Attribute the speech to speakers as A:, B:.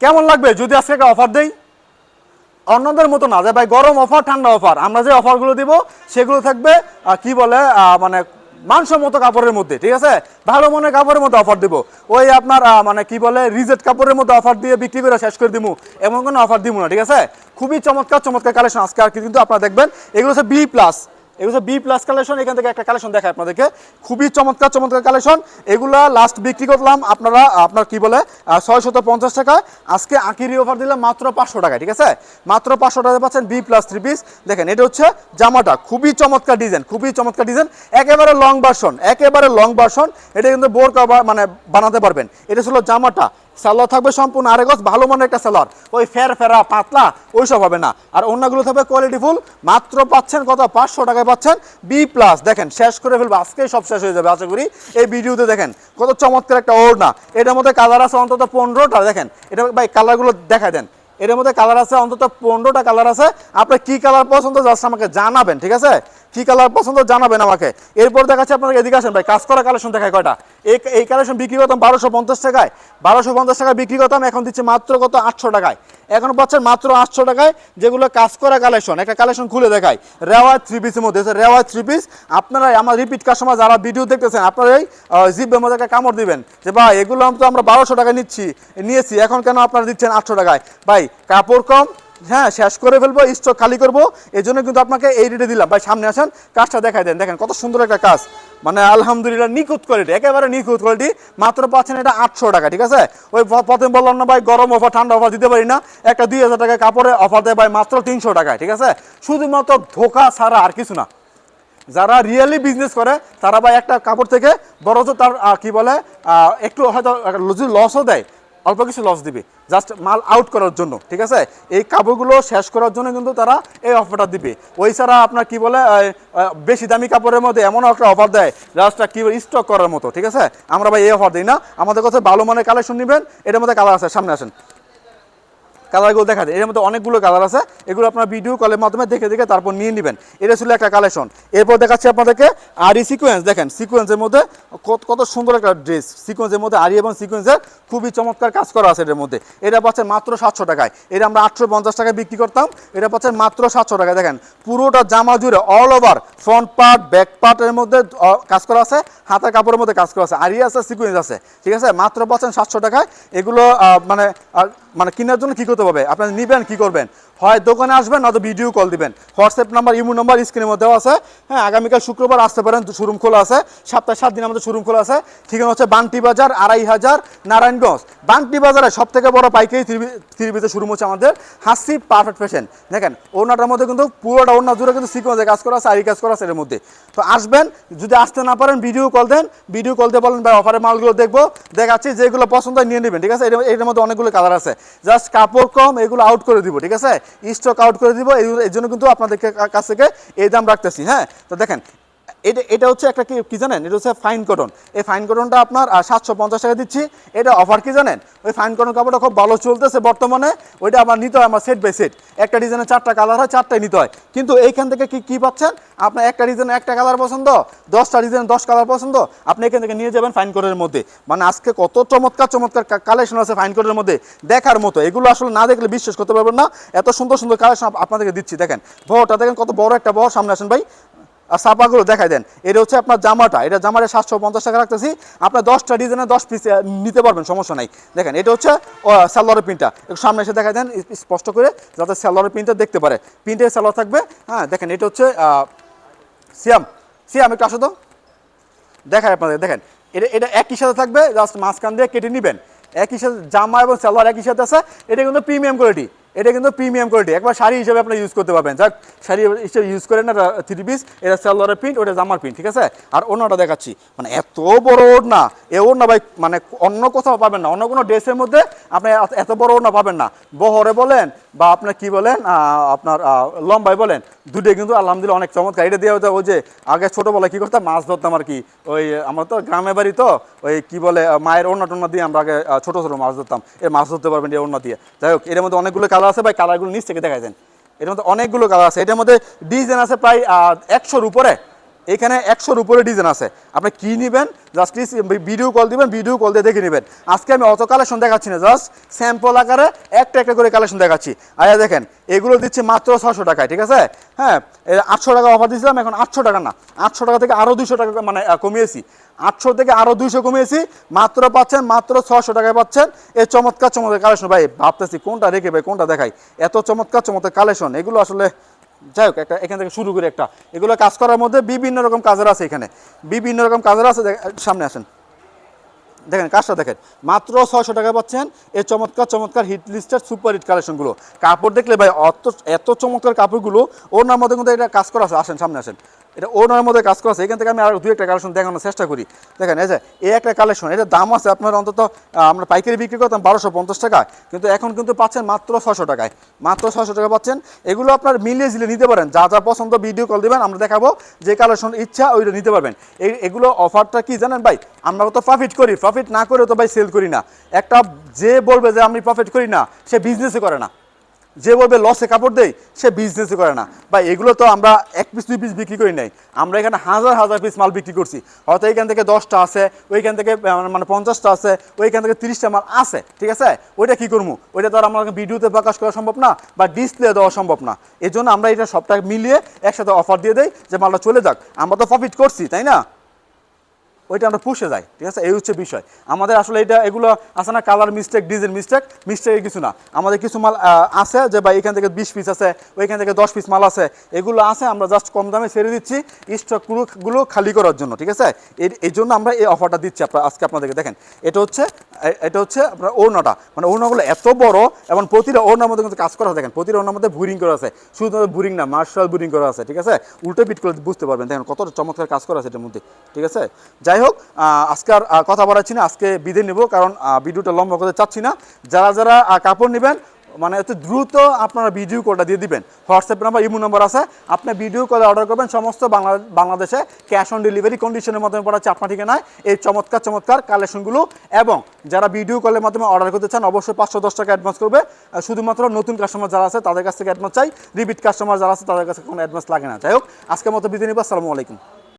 A: কেমন লাগবে যদি আজকে অফার দেই? অন্যদের মতো না, যে ভাই গরম অফার ঠান্ডা অফার আমরা যে অফারগুলো দিব, সেগুলো থাকবে কি বলে মানে মানসম্মত কাপড়ের মধ্যে, ঠিক আছে? ভালো মনে কাপড়ের মধ্যে অফার দিব। ওই আপনার মানে কি বলে রিজেট কাপড়ের মধ্যে অফার দিয়ে বিক্রি করে শেষ করে দিব এমন কোনো অফার দিব না, ঠিক আছে? খুবই চমৎকার চমৎকার কালেকশন আজকে আর কিন্তু আপনারা দেখবেন। এগুলো হচ্ছে বি প্লাস এগুলো বি প্লাস কালেকশন এখান থেকে একটা কালেকশন দেখায় আপনাদেরকে। খুবই চমৎকার চমৎকার কালেকশন এগুলা লাস্ট বিক্রি করলাম আপনারা, আপনার কি বলে ছয় শত পঞ্চাশ টাকায়। আজকে আকিরি অফার দিলাম মাত্র পাঁচশো টাকায়, ঠিক আছে? মাত্র পাঁচশো টাকায় পাচ্ছেন বি প্লাস থ্রি পিস দেখেন, এটা হচ্ছে জামাটা। খুবই চমৎকার ডিজাইন খুবই চমৎকার ডিজাইন একেবারে লং ভার্সন একেবারে লং ভার্সন এটা কিন্তু বোর মানে বানাতে পারবেন। এটা ছিল জামাটা। সালোয়ার থাকবে সম্পূর্ণ আরেগজ ভালো মানের একটা সালোয়ার। ওই ফের ফেরা, পাতলা, ওইসব হবে না। আর অন্যগুলো থাকবে কোয়ালিটি ফুল মাত্র পাচ্ছেন কত? পাঁচশো টাকায় পাচ্ছেন বি প্লাস দেখেন, শেষ করে ফেলব, আজকেই সব শেষ হয়ে যাবে, আশা করি। এই ভিডিওতে দেখেন, কত চমৎকার একটা ওড়না। এটার মধ্যে কালার আছে অন্তত পনেরোটা, দেখেন। এটা ভাই কালারগুলো দেখা দেন। এটার মধ্যে কালার আছে অন্তত পনেরোটা কালার আছে। আপনার কি কালার পছন্দ জাস্ট আমাকে জানাবেন, ঠিক আছে? কি কালার পছন্দ জানাবেন আমাকে। এরপর দেখাচ্ছে আপনাকে, এদিকে আসেন ভাই, কাজ করা কালেকশন দেখায় কয়টা। এই এই কালেকশন বিক্রি করতাম বারোশো পঞ্চাশ টাকায়। বারোশো পঞ্চাশ টাকায় বিক্রি করতাম এখন দিচ্ছে মাত্র কত? আটশো টাকায়। এখন পাচ্ছেন মাত্র আটশো টাকায় যেগুলো কাজ করা কালেকশন। একটা কালেকশন খুলে দেখায় রেওয়া থ্রি পিসের মধ্যে রেওয়া থ্রি পিস আপনারা আমার রিপিট কাস্টমার যারা ভিডিও দেখতেছেন আপনারাই জিপের মধ্যে কামড় দিবেন যে, ভাই, এগুলো তো আমরা বারোশো টাকায় নিচ্ছি, নিয়েছি। এখন কেন আপনারা দিচ্ছেন আটশো টাকায়? ভাই, কাপড় কম হ্যাঁ শেষ করে ফেলব স্টক খালি করব। এই জন্য কিন্তু আপনাকে এই রেটে দিলাম। ভাই, সামনে আসেন, কাজটা দেখাই দেন। দেখেন, কত সুন্দর একটা কাজ। মানে আলহামদুলিল্লাহ নিখুঁত কোয়ালিটি একেবারে নিখুঁত কোয়ালিটি মাত্র পাচ্ছেন এটা আটশো টাকা, ঠিক আছে? ওই প্রথমে বললাম না ভাই, গরম অফার ঠান্ডা অফার দিতে পারি না। একটা দুই হাজার টাকা কাপড়ে অফার দেয় ভাই মাত্র তিনশো টাকায়, ঠিক আছে? শুধুমাত্র ধোকা ছাড়া আর কিছু না। যারা রিয়েলি বিজনেস করে, তারা ভাই একটা কাপড় থেকে বরঞ্চ তার কি বলে একটু হয়তো লসও দেয় অল্প কিছু লস দিবে। জাস্ট মাল আউট করার জন্য, ঠিক আছে? এই কাপড়গুলো শেষ করার জন্য কিন্তু তারা এই অফারটা দিবে। ওই ছাড়া আপনার কি বলে বেশি দামি কাপড়ের মধ্যে এমন একটা অফার দেয় জাস্ট কি স্টক করার মতো, ঠিক আছে? আমরা ভাই এই অফার দিই না। আমাদের কাছে ভালো মানের কালেকশন নেবেন, এটার মধ্যে কালার আছে, সামনে আসেন। কালারগুলো দেখা যায় এর মধ্যে অনেকগুলো কালার আছে। এগুলো আপনার ভিডিও কলের মাধ্যমে দেখে দেখে তারপর নিয়ে নেবেন। এটা ছিল একটা কালেকশন এরপর দেখাচ্ছি আপনাদেরকে আরি সিকোয়েন্স দেখেন সিকোয়েন্সের মধ্যে কত কত সুন্দর একটা ড্রেস সিকোয়েন্সের মধ্যে আরি এবং সিকোয়েন্সের খুবই চমৎকার কাজ করা আছে এটার মধ্যে। এটা পাচ্ছেন মাত্র সাতশো টাকায়। এটা আমরা আটশো পঞ্চাশ টাকায় বিক্রি করতাম। এটা পাচ্ছেন মাত্র সাতশো টাকায়। দেখেন, পুরোটা জামা জুড়ে all over front part back পার্টের মধ্যে কাজ করা আছে। হাতের কাপড়ের মধ্যে কাজ করা আছে। আরি আছে সিকোয়েন্স আছে। ঠিক আছে? মাত্র পাচ্ছেন সাতশো টাকায়। এগুলো মানে মানে কেনার জন্য কি করতে হবে আপনারা নিবেন, কি করবেন? হয় দোকানে আসবেন নয়তো ভিডিও কল দিবেন। হোয়াটসঅ্যাপ নাম্বার ইমো নাম্বার স্ক্রিনের মধ্যেও আছে। হ্যাঁ আগামীকাল শুক্রবার আসতে পারেন শোরুম খোলা আছে। সপ্তাহে সাত দিন আমাদের শোরুম খোলা আছে। ঠিকানা হচ্ছে বান্টি বাজার, আড়াই হাজার, নারায়ণগঞ্জ। বান্টি বাজারে সব থেকে বড় পাইকারি থ্রিবিতে শোরুম হচ্ছে আমাদের হাসি পারফেক্ট ফ্যাশন দেখেন ওনাটার মধ্যে কিন্তু পুরোটা ওনার জুড়ে কিন্তু সিকোয়েন্সে কাজ করা আছে আরি কাজ করা আছে এর মধ্যে। তো আসবেন, যদি আসতে না পারেন ভিডিও কল দেন। ভিডিও কল দিয়ে বলেন, ভাই অফারের মালগুলো দেখব। দেখাচ্ছি, যেগুলো পছন্দ হয় নিয়ে নেবেন, ঠিক আছে? এর মধ্যে অনেকগুলো কালার আছে। জাস্ট কাপড় কম এগুলো আউট করে দিব, ঠিক আছে? স্টক আউট করে দিব, এই- জন্য কিন্তু আপনাদেরকে কাছ থেকে এই দাম রাখতেছি হ্যাঁ? তো দেখেন এটা এটা হচ্ছে একটা কি জানেন? এটা হচ্ছে ফাইন কটন এই ফাইন কটনটা আপনার সাতশো পঞ্চাশ টাকা দিচ্ছি। এটা অফার কি জানেন? ওই ফাইন কটন কাপড়টা খুব ভালো চলতেছে বর্তমানে। ওইটা আমার নিতে হয় আমার সেট বাই সেট একটা ডিজাইনের চারটা কালার হয়, চারটাই নিতে হয়। কিন্তু এইখান থেকে কি কি পাচ্ছেন? আপনার একটা ডিজাইনের একটা কালার পছন্দ, দশটা ডিজাইন দশ কালার পছন্দ, আপনি এখান থেকে নিয়ে যাবেন ফাইন কোডের মধ্যে। মানে আজকে কত চমৎকার চমৎকার কালেকশন আছে ফাইন কোডের মধ্যে। দেখার মতো। এগুলো আসলে না দেখলে বিশ্বাস করতে পারবেন না। এত সুন্দর সুন্দর কালেকশন আপনাদেরকে দিচ্ছি। দেখেন বহরটা দেখেন কত বড় একটা বহর সামনে আসেন ভাই। আর সাপাগুলো দেখাই দেন। এটা হচ্ছে আপনার জামাটা। এটা জামাটা সাতশো পঞ্চাশ টাকা রাখতেছি। আপনার দশটা ডিজাইনে দশ পিস নিতে পারবেন, সমস্যা নাই। দেখেন, এটা হচ্ছে স্যালোয়ারের প্রিন্টটা। একটু সামনে এসে দেখাই দেন স্পষ্ট করে, যাতে স্যালোয়ারের প্রিন্টটা দেখতে পারে। প্রিন্টের স্যালোয়ার থাকবে হ্যাঁ দেখেন, এটা হচ্ছে সিয়াম। সিয়াম, একটু আসো তো। দেখায় আপনাদের, দেখেন, এটা এটা একই সাথে থাকবে, জাস্ট মাঝখান দিয়ে কেটে নেবেন। একই সাথে জামা এবং সালোয়ার একই সাথে আছে, এটা কিন্তু প্রিমিয়াম কোয়ালিটি। এটা কিন্তু প্রিমিয়াম কোয়ালিটি একবার শাড়ি হিসেবে আপনি ইউজ করতে পারবেন। যাক, শাড়ি হিসেবে ইউজ করেন না থ্রি পিস এটা সালোয়ারের প্রিন্ট ওটা জামার প্রিন্ট ঠিক আছে? আর অন্যটা দেখাচ্ছি। মানে এত বড় ওড়না, এ ওড়না ভাই মানে অন্য কোথাও পাবেন না। অন্য কোনো ড্রেসের মধ্যে আপনি এত- বড় ওড়না পাবেন না। বহরে বলেন বা আপনার কি বলেন আপনার লম্বায় বলেন দুটোই কিন্তু আলহামদুলিল্লাহ অনেক চমৎকার। এটা দিয়ে ওই যে আগে ছোটোবেলায় কী করতাম, মাছ ধরতাম আর কি। ওই, আমার তো গ্রামে বাড়ি তো, ওই কি বলে মায়ের অন্য টন্না দিয়ে আমরা আগে ছোটো ছোটো মাছ ধরতাম। এ মাছ ধরতে পারবেন এই অন্য দিয়ে। যাই হোক এর মধ্যে অনেকগুলো কালার আছে ভাই কালারগুলো নিচ থেকে দেখাই দেন। এর মধ্যে অনেকগুলো কালার আছে। এটার মধ্যে ডিজাইন আছে প্রায় একশোর উপরে। এখানে একশোর উপরে ডিজাইন আছে। আপনি কি নেবেন? জাস্ট ভিডিও কল দিবেন ভিডিও কল দিয়ে দেখে নেবেন। আজকে আমি অত কালেকশন দেখাচ্ছি না জাস্ট স্যাম্পল আকারে একটা একটা করে কালেকশন দেখাচ্ছি। আয়া দেখেন, এগুলো দিচ্ছি মাত্র ছশো টাকায়, ঠিক আছে? হ্যাঁ আটশো টাকা অফার দিয়েছিলাম, এখন আটশো টাকা না। আটশো টাকা থেকে আরও দুশো টাকা মানে কমিয়েছি। আটশো থেকে আরও দুইশো কমিয়েছি, মাত্র পাচ্ছেন, মাত্র ছশো টাকায় পাচ্ছেন। এই চমৎকার চমৎকার কালেকশন ভাই, ভাবতেছি কোনটা রেখে ভাই, কোনটা দেখাই? এত চমৎকার চমৎকার কালেকশন এগুলো আসলে যাই হোক, একটা এখান থেকে শুরু করে একটা। এগুলো কাজ করার মধ্যে বিভিন্ন রকম কাজের আছে এখানে। বিভিন্ন রকম কাজের আছে সামনে আসেন। দেখেন, কাজটা দেখেন। মাত্র ছয়শো টাকা পাচ্ছেন এই চমৎকার চমৎকার হিট লিস্টের সুপার হিট কালেকশনগুলো কাপড় দেখলে ভাই, অত, এত চমৎকার কাপড়গুলো ওনার মধ্যে কিন্তু এটা কাজ করা আছে। আসেন, সামনে আসেন। এটা ওনার মধ্যে কাজ করা আছে, এখান থেকে আমি আর দু একটা কালেকশন দেখানোর চেষ্টা করি। দেখেন, এই যে, এই একটা কালেকশন এটা দাম আছে আপনার অন্তত আমরা পাইকারি বিক্রি করতাম বারোশো পঞ্চাশ টাকা কিন্তু এখন কিন্তু পাচ্ছেন মাত্র ছশো টাকায়। মাত্র ছশো টাকা পাচ্ছেন। এগুলো আপনার মিলিয়ে ঝিলে নিতে পারেন। যা যা পছন্দ ভিডিও কল দিবেন, আমরা দেখাবো যে কালেকশন ইচ্ছা, ওইটা নিতে পারবেন। এই, এগুলো অফারটা কি জানেন ভাই? আমরা তো প্রফিট করি প্রফিট না করে তো ভাই সেল করি না। একটা যে বলবে যে আমি প্রফিট করি না, সে বিজনেসই করে না। যে লসে কাপড় দেয়, সে বিজনেসই করে না। বা এগুলো তো আমরা এক পিস দুই পিস বিক্রি করি নাই। আমরা এখানে হাজার হাজার পিস মাল বিক্রি করছি। হয়তো এখান থেকে দশটা আছে, ওইখান থেকে মানে পঞ্চাশটা আছে, ওইখান থেকে তিরিশটা মাল আছে, ঠিক আছে? ওইটা কি করব? ওইটা তো আর আমরা ভিডিওতে প্রকাশ করা সম্ভব না বা ডিসপ্লে দেওয়া সম্ভব না। এই জন্য আমরা এটা সবটা মিলিয়ে একসাথে অফার দিয়ে দেই যে মালটা চলে যাক। আমরা তো প্রফিট করছি, তাই না? ওইটা আমরা পুষে যাই, ঠিক আছে? এই হচ্ছে বিষয়। আমাদের আসলে এটা, এগুলো আছে না colour mistake diesel mistake mistake কিছু না। আমাদের কিছু মাল আছে যে ভাই এখান থেকে বিশ পিস আছে, ওইখান থেকে দশ পিস মাল আছে, এগুলো আছে, আমরা জাস্ট কম দামে ছেড়ে দিচ্ছি স্টকগুলো খালি করার জন্য, ঠিক আছে? এর এই জন্য আমরা এই অফারটা দিচ্ছি আজকে আপনাদেরকে, দেখেন। এটা হচ্ছে এটা হচ্ছে আপনার ওড়নাটা। মানে ওড়নাগুলো এত বড় এবং প্রতিটা ওড়নার মধ্যে কিন্তু কাজ করা দেখেন, প্রতিটা ওড়নার মধ্যে বুরিং করা আছে। শুধুমাত্র বুরিং না মার্শাল বুরিং করা আছে, ঠিক আছে? উল্টো পিট করে বুঝতে পারবেন। দেখেন, কত চমৎকার কাজ করা আছে এটার মধ্যে, ঠিক আছে? যাই হোক আজকে আর কথা বাড়াচ্ছি না। আজকে বিদে নেব, কারণ ভিডিওটা লম্বা করতে চাচ্ছি না। যারা যারা কাপড় নেবেন মানে এত দ্রুত আপনারা ভিডিও কলটা দিয়ে দিবেন। হোয়াটসঅ্যাপ নাম্বার ইমো নাম্বার আছে। আপনি ভিডিও কলে অর্ডার করবেন। সমস্ত বাংলা, বাংলাদেশে ক্যাশ অন ডেলিভারি কন্ডিশনের মাধ্যমে পড়াচ্ছে আপনার ঠিকানায়। এই চমৎকার চমৎকার কালেকশনগুলো এবং যারা ভিডিও কলের মাধ্যমে অর্ডার করতে চান, অবশ্যই পাঁচশো দশ টাকা অ্যাডভান্স করবে। শুধুমাত্র নতুন কাস্টমার যারা আছে, তাদের কাছ থেকে অ্যাডভান্স চাই। রিপিট কাস্টমার যারা আছে, তাদের কাছে কোনো অ্যাডভান্স লাগে না। যাই হোক, আজকের মতো বিদায় নিব। আসসালামু আলাইকুম।